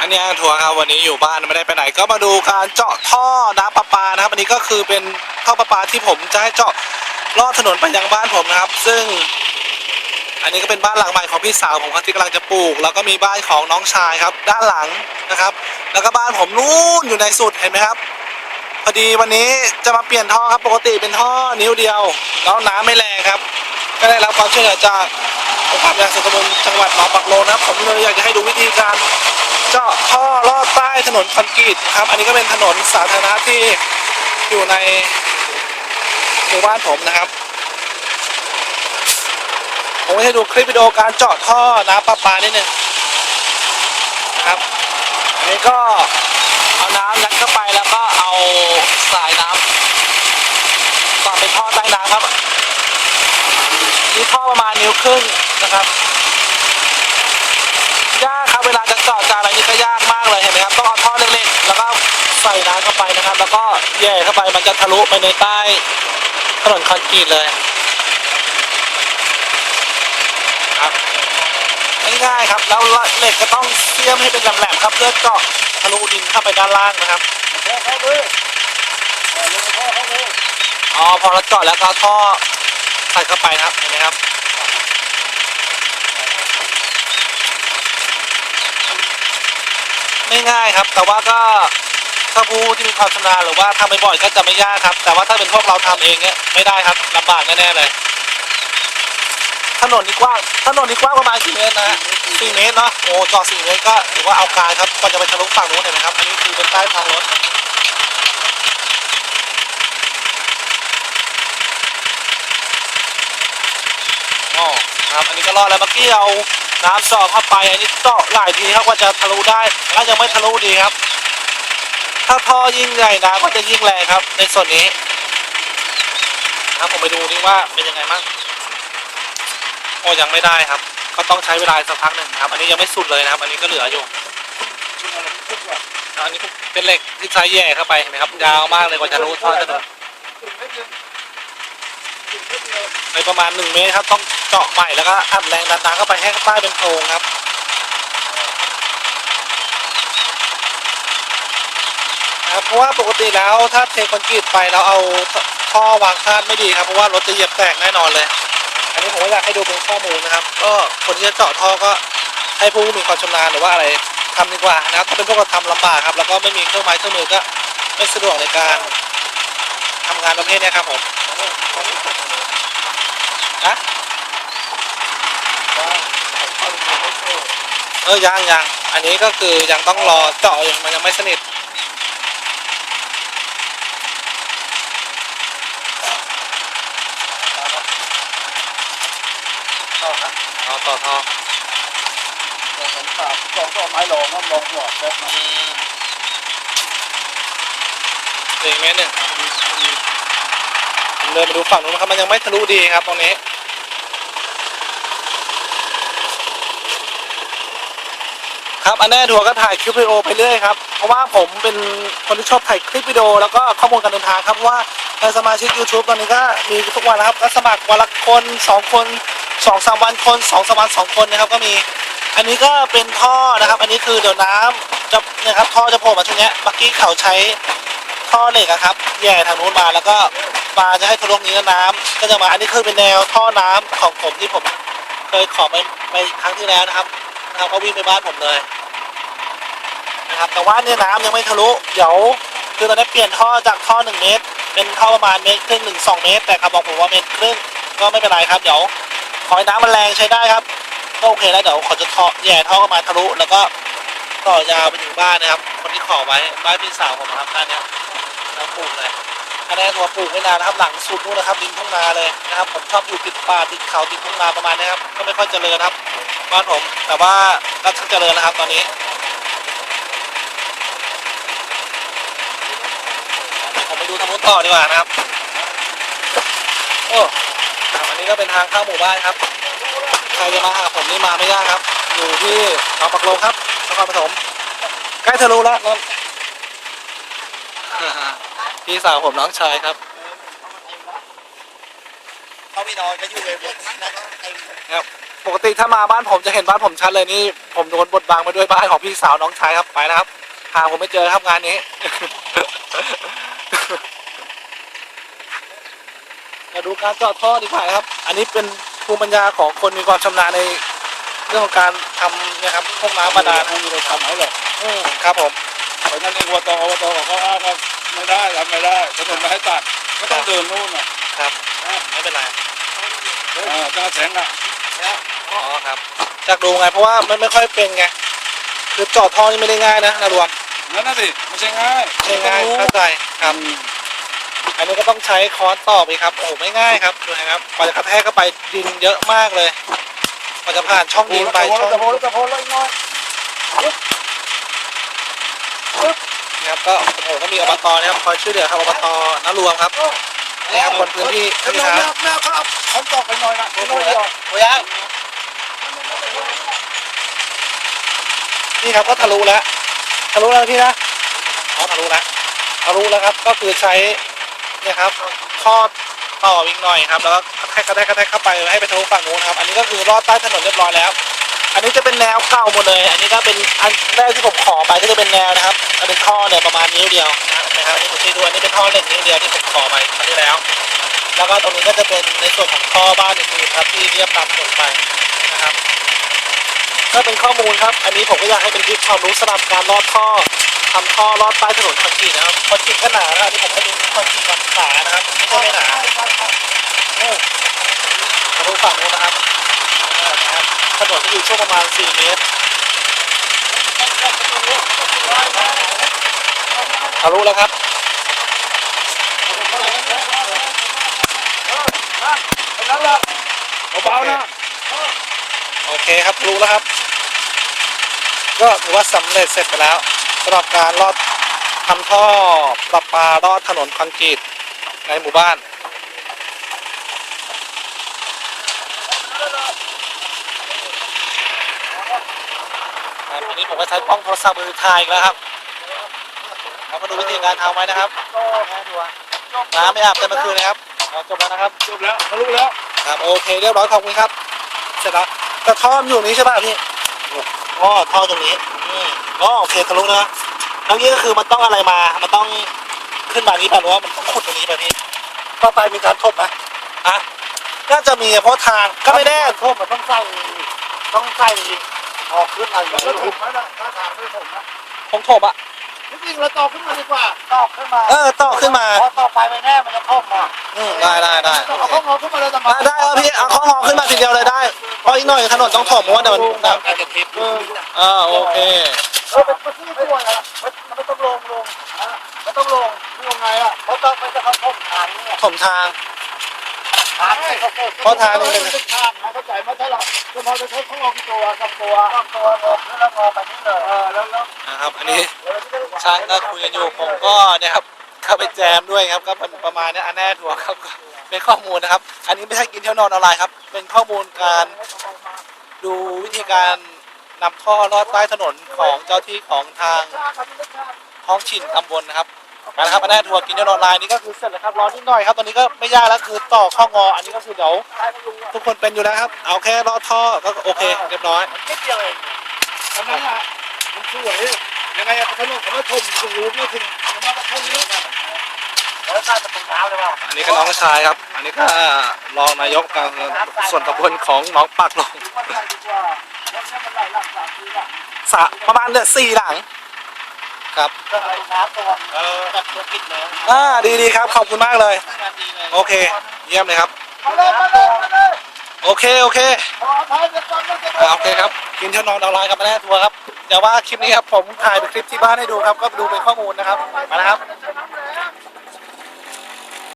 อันนี้ทัวร์ครับวันนี้อยู่บ้านไม่ได้ไปไหน ก็มาดูการเจาะท่อน้ำประปานะครับอันนี้ก็คือเป็นท่อประปาที่ผมจะให้เจาะลอดถนนไปยังบ้านผมนะครับ ซึ่ง อันนี้ก็เป็นบ้านหลังใหม่ของพี่สาวผมครับที่กำลังจะปลูก แล้วก็มีบ้านของน้องชายครับ ด้านหลังนะครับ แล้วก็บ้านผมนู่นอยู่ในสุดเห็นไหมครับพอดีวันนี้จะมาเปลี่ยนท่อครับปกติเป็นท่อนิ้วเดียวแล้วน้ำไม่แรงครับ ก็ได้รับความช่วยเหลือจากองค์การบริหารส่วนตำบลจังหวัดหนองปักโลนะครับ ผมเลยอยากจะให้ดูวิธีการ เจาะท่อลอดใต้ถนนคอนกรีตนะครับ อันนี้ก็เป็นถนนสาธารณะที่อยู่ในหมู่บ้านผมนะครับ ผมจะให้ดูคลิปวิดีโอการเจาะท่อน้ำประปานิดนึงนะครับอันนี้ก็เอาน้ำยัดเข้าไปแล้วก็เอาสายน้ำต่อเป็นท่อใต้น้ำครับนี่ท่อประมาณนิ้วครึ่งนะครับ เวลาจะเจาะจะอะไรนี่ก็ยากมากเลยเห็นไหมครับต้องเอาท่อเล็กๆแล้วก็ใส่น้ำเข้าไปนะครับ แล้วก็แย่เข้าไปมันจะทะลุไปในใต้ถนนคอนกรีตเลยครับง่ายๆครับ แล้วเหล็กก็ต้องเสียมให้เป็นแหลมๆครับเพื่อเจาะทะลุดินเข้าไปด้านล่างนะครับพ่อเข้าเลยเออลงพ่อเข้าเลยอ๋อพอเราเจาะแล้วก็เอาท่อใส่เข้าไปนะครับเห็นไหมครับไม่ ง่ายครับ แต่ว่าก็ถ้าผู้ที่มีความชำนาญหรือว่าทำบ่อยๆก็จะไม่ยากครับ แต่ว่าถ้าเป็นพวกเราทำเองเนี่ยไม่ได้ครับลำบากแน่ๆเลย ถนนนี่กว้างถนนนี่กว้างประมาณกี่เมตรนะฮะสี่เมตรเนาะโอ้จอดสี่เมตรก็ถือว่าเอาการครับก่อนจะไปทะลุฝั่งนู้นเห็นไหมครับอันนี้คือเป็นใต้ทางรถอ๋อครับอันนี้ก็รอดแล้วเมื่อกี้เอา น้ำเจาะเข้าไปอันนี้เจาะหลายทีครับว่าจะทะลุได้ก็ยังไม่ทะลุดีครับ ถ้าท่อยิ่งใหญ่น้ำก็จะยิ่งแรงครับ ในส่วนนี้ครับผมไปดูนี่ว่าเป็นยังไงบ้างโอ้ยังไม่ได้ครับ ก็ต้องใช้เวลาสักพักหนึ่งครับ อันนี้ยังไม่สุดเลยนะครับ อันนี้ก็เหลืออยู่อันนี้เป็นเหล็กที่ใช้แย่เข้าไปเห็นไหมครับยาวมากเลยกว่าจะรู้ท่อจะถึงไม่เดีย วถึงไปประมาณหนึ่งเมตรครับต้องเจาะใหม่แล้วก็อัดแรงดันน้ำเข้าไปให้ใต้เป็นโพรงครับนะครับเพราะว่าปกติแล้วถ้าเทคอนกรีตไปแล้วเอาท่อวางคาดไม่ดีครับเพราะว่ารถจะเหยียบแตกแน่นอนเลย อันนี้ผมก็อยากให้ดูเป็นข้อมูลนะครับ ก็คนที่จะเจาะท่อก็ให้ผู้มีความชำนาญหรือว่าอะไรทำดีกว่านะครับถ้าเป็นพวกเราทำลำบากครับ แล้วก็ไม่มีเครื่องไม้เครื่องมือก็ไม่สะดวกในการทำงานประเภทนี้ครับผม นะว่าเขาลงไม่โซ่เออยังยังอันนี้ก็คือยังต้องรอเจาะอยู่มันยังไม่สนิทต่อครับเอาต่อท่อแต่ผมสาบสองก็เอาไม้ลองน้ำลองหัวแป๊บอืมามสี่เมตรหนึ่งผม เดินมาดูฝั่งนู้นครับมันยังไม่ทะลุดีครับตรงนี้ครับอันแน่ทัวก็ถ่ายคลิปวิดีโอไปเรื่อยครับเพราะว่าผมเป็นคนที่ชอบถ่ายคลิปวิดีโอแล้วก็ข้อมูลการเดินทางครับว่าในสมาชิก YouTube ตอนนี้ก็มีทุกวันนะครับก็สมัครวันละคนสองคนสองสามวันคนสองสามวันสองคนนะครับก็มี อันนี้ก็เป็นท่อนะครับ อันนี้คือเดี๋ยวน้ำจะเนะครับท่อจะโผล่มาช่วงนี้เมื่อกี้เขาใช้ท่อเหล็กครับ แย่ทางนู้นมาแล้วก็ มาจะให้ทะลุนี้น้ำก็จะมาอันนี้คือเป็นแนวท่อน้ำของผมที่ผมเคยขอไปไปครั้งที่แล้วนะครับนะครับก็วิ่งไปบ้านผมเลยนะครับแต่ว่าเนี่ยน้ำยังไม่ทะลุเดี๋ยวคือตอนนี้เปลี่ยนท่อจากท่อหนึ่งเมตร เป็นท่อประมาณเมตรครึ่งหนึ่งสองเมตร แต่เขาบอกผมว่าเมตรครึ่งก็ไม่เป็นไรครับเดี๋ยวขอให้น้ำมันแรงใช้ได้ครับก็โอเคแล้วเดี๋ยวขอจะท่อแย่ท่อเข้ามาทะลุแล้วก็ต่อยาวไปถึงบ้านนะครับ คนที่ขอไว้บ้านพี่สาวผมครับด้านเนี้ยแล้วปลูกเลย คะแนนตัวปลูกไม่นานนะครับ หลังสุดนู่นนะครับริมทุ่งนาเลยนะครับ ผมชอบอยู่ติดป่าติดเขาติดทุ่งนาประมาณนี้ครับ ก็ไม่ค่อยเจริญครับ บ้านผม แต่ว่าก็ชักเจริญนะครับ ตอนนี้ผมไปดูทางนู้นต่อดีกว่านะครับ โอ้อันนี้ก็เป็นทางเข้าหมู่บ้านครับ ใครจะมาหาผมนี่มาไม่ยากครับ อยู่ที่หนองปักโลครับนครปฐมใกล้ทะลุแล้วนนท์ พี่สาวผมน้องชายครับเขาไม่นอนก็อยู่เลยบนนั้นแล้วก็เต็มครับ ปกติถ้ามาบ้านผมจะเห็นบ้านผมชัดเลยนี่ ผมโดนบดบังไปด้วยบ้านของพี่สาวน้องชายครับไปนะครับ หาผมไม่เจอครับงานนี้ มาดูการเจาะท่อดีกว่าครับ อันนี้เป็นภูมิปัญญาของคนมีความชำนาญในเรื่องของการทำเนะครับพวกน้ำบาดาลไม่มีใครทำให้หรอกอืมครับผมเพราะฉะนั้นเองอบตอบตเขาก็อ้างว่า ไม่ได้ทำไม่ได้ถนนไม่ให้ตัดก็ต้องเดินนู่นอะครับไม่เป็นไรอ่าจ้าแสงอะอ๋อครับจากดูไงเพราะว่ามันไม่ค่อยเป็นไงคือเจาะท่อนี่ไม่ได้ง่ายนะนะรวมนั่นน่ะสิไม่ใช่ง่ายไม่ได้ง่ายเข้าใจครับอันนี้ก็ต้องใช้คอร์สต่อไปครับโอ้โหไม่ง่ายครับดูนะครับกว่าจะกระแทกเข้าไปดินเยอะมากเลยกว่าจะผ่านช่องโอ้ดินแล้วไปตะโพนช่องแล้วตะโพนแล้วตะโพนแล้วอีกหน้อยนะครับ ก็โอ้โหก็มีอบตนะครับคอยช่วยเหลือครับอบตนารวมครับนี่ครับคนพื้นที่แล้วนี่แม่นะแม่เขาเอาเขาตอกไปหน่อยนะน้อยเดียวโอ้ยงนี่ครับก็ทะลุแล้วทะลุแล้วพี่นะอ๋อทะลุแล้วทะลุแล้วครับก็คือใช้เนี่ยครับทอดต่ออีกหน่อยครับแล้วก็กระแทกกระแทกกระแทกเข้าไปให้ไปทะลุฝั่งนู้นนะครับอันนี้ก็คือลอดใต้ถนนเรียบร้อยแล้ว อันนี้จะเป็นแนวเก่าหมดเลย อันนี้ก็เป็นอันแรกที่ผมขอไปก็จะเป็นแนวนะครับอันเป็นท่อเนี่ยประมาณนิ้วเดียวนะครับนี่ผมชี้ดูอันนี้เป็นท่อเหล็กนิ้วเดียวที่ผมขอไปครั้งที่แล้ว แล้วก็ตรงนี้ก็จะเป็นในส่วนของท่อบ้านอื่นๆครับที่เรียบตามถนนไปนะครับก็เป็นข้อมูลครับ อันนี้ผมก็อยากให้เป็นคลิปความรู้สำหรับการลอดท่อทำท่อลอดใต้ถนนคอนกรีตนะครับคอนกรีตก็หนานะครับอันนี้ผมให้ดูคอนกรีตแบบหนานะครับไม่ใช่ไม่หนาเออมาดูฝั่งนู้นนะครับ นะครับถนนจะอยู่ช่วงประมาณ 4 เมตรทะลุแล้วครับไปนั้นละเบาๆนะโอเคครับรู้แล้วครับ ก็ถือว่าสำเร็จเสร็จไปแล้วสำหรับการลอดทำท่อประปาลอดถนนคอนกรีตในหมู่บ้านครับอั นนี้ผมก็ใช้กล้องโทรศัพท์มือถ่ายอีกแล้วครับเรามาดูวิธีการทำไว้นะครับน้ำไม่อาบเต็มเมื่อคืนนะครับเอาจบแล้วนะครับจบแล้วทะลุแล้วครับโอเคเรียบร้อยขอบคุณครับ เสร็จแล้วแต่ท่อมนอยู่นี้ใช่ป่ะพี่อ๋อท่อตรงนี้อืมอ๋อโอเคทะลุนะแล้วนี่ก็คือมันต้องอะไรมา มันต้องขึ้นมานี้ป่ะหรือว่ามันต้องขุดตรงนี้ป่ะพี่ต่อไปมีการทบไหมอะน่าจะมีเพราะทางก็ไม่แน่ทบมันต้องใส่ต้องใส่ ออกขึ้นอะไรแล้วถุงไหมนะถ้าทางไม่ถุงนะผมถมอะจริงๆเราตอกขึ้นมาดีกว่าตอกขึ้นมาเออต่อขึ้นมาเพราะต่อไปไม่แน่มันจะทบมาอืมได้ได้ได้ต้องเอาข้องอขึ้นมาเลยทำไมได้ได้เออพี่เอาข้องอขึ้นมาทีเดียวเลยได้เพราะอีกหน่อยถนนต้องถมเพราะว่าเดี๋ยวมันน้ำการจะทิพย์อ่าโอเคเออเป็นซื้อด้วยนะไม่ต้องลงลงไม่ต้องลงลงไงอะเพราะต้องไปจะเขาทบทางเนี่ยถมทางทาง เพราะทางนี่เป็นทางนะเข้าใจไหมถ้าเราคือพอจะใช้ข้องตัวทำตัวทำตัวลงแล้วงอไปนี่เลยเออแล้วแล้วนะครับ อันนี้ช่างก็คุยกันอยู่ผมก็เนี่ยครับเข้าไปแจมด้วยครับก็เป็นประมาณเนี้ยอันแน่ถั่วครับก็เป็นข้อมูลนะครับ อันนี้ไม่ใช่กินเที่ยวนอนออนไลน์ครับ เป็นข้อมูลการดูวิธีการนำท่อลอดใต้ถนนของเจ้าที่ของทางท้องถิ่นตำบลนะครับ มาแล้วครับอันแน่ถั่วกินเที่ยวนอนออนไลน์นี่ก็คือเสร็จแล้วครับรอนิดหน่อยครับตอนนี้ก็ไม่ยากแล้วคือต่อข้องออันนี้ก็คือเดี๋ยวทุกคนเป็นอยู่แล้วครับ เอาแค่ลอดท่อก็โอเคเรียบร้อยนิดเดียวเองอันนั้นอะมันสวยยังไงอะถนนเขาไม่ทมตรงนู้นนี่คือมันมาจากตรงนี้แล้วใต้ประตูน้ำเลยป่ะอันนี้ก็น้องชายครับ อันนี้ก็รองนายกการส่วนตำบลของหน้องปากหลงว่าใหญ่ดีกว่าแล้วเนี่ยมันไหลหลังสามทีละสะประมาณเนี่ยสี่หลัง ครับก็ไหลน้ำตัวเออตัดตัวปิดแล้วอ่าดีดีครับ ขอบคุณมากเลย งานดีเลยโอเค เยี่ยมเลยครับ มาเลยมาเลยมาเลยโอเค โอเค ขออภัยเดี๋ยวก่อนนะเดี๋ยวก่อ่าโอเคครับกินเที่ยวนอนดาวไลน์กับแม่ทัวร์ครับเดี๋ยวว่าคลิปนี้ครับผมถ่ายเป็นคลิปที่บ้านให้ดูครับ ก็ดูเป็นข้อมูลนะครับ มาแล้วครับ